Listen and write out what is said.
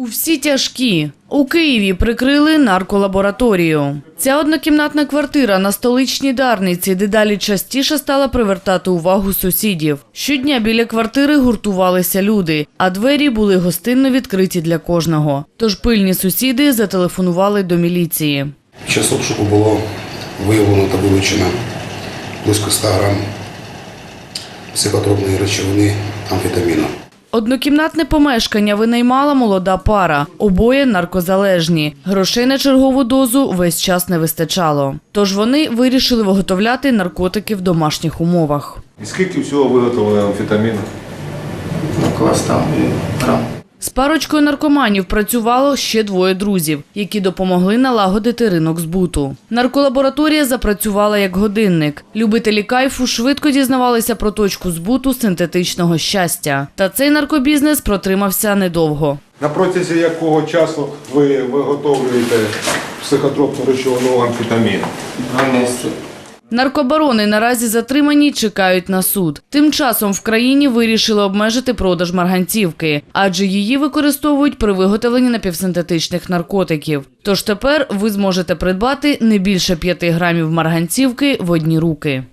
У всі тяжкі. У Києві прикрили нарколабораторію. Ця однокімнатна квартира на столичній Дарниці дедалі частіше стала привертати увагу сусідів. Щодня біля квартири гуртувалися люди, а двері були гостинно відкриті для кожного. Тож пильні сусіди зателефонували до міліції. Час обшуку було виявлено та вилучено близько 100 грам психотропної речовини амфетаміну. Однокімнатне помешкання винаймала молода пара. Обоє наркозалежні. Грошей на чергову дозу весь час не вистачало. Тож вони вирішили виготовляти наркотики в домашніх умовах. І скільки всього виготовлено амфетаміну? около 100 грамм. З парочкою наркоманів працювало ще двоє друзів, які допомогли налагодити ринок збуту. Нарколабораторія запрацювала як годинник. Любителі кайфу швидко дізнавалися про точку збуту синтетичного щастя. Та цей наркобізнес протримався недовго. На протязі якого часу ви виготовлюєте психотропну речовину амфетамін? Два месяца. Наркобарони наразі затримані чекають на суд. Тим часом в країні вирішили обмежити продаж марганцівки, адже її використовують при виготовленні напівсинтетичних наркотиків. Тож тепер ви зможете придбати не більше 5 грамів марганцівки в одні руки.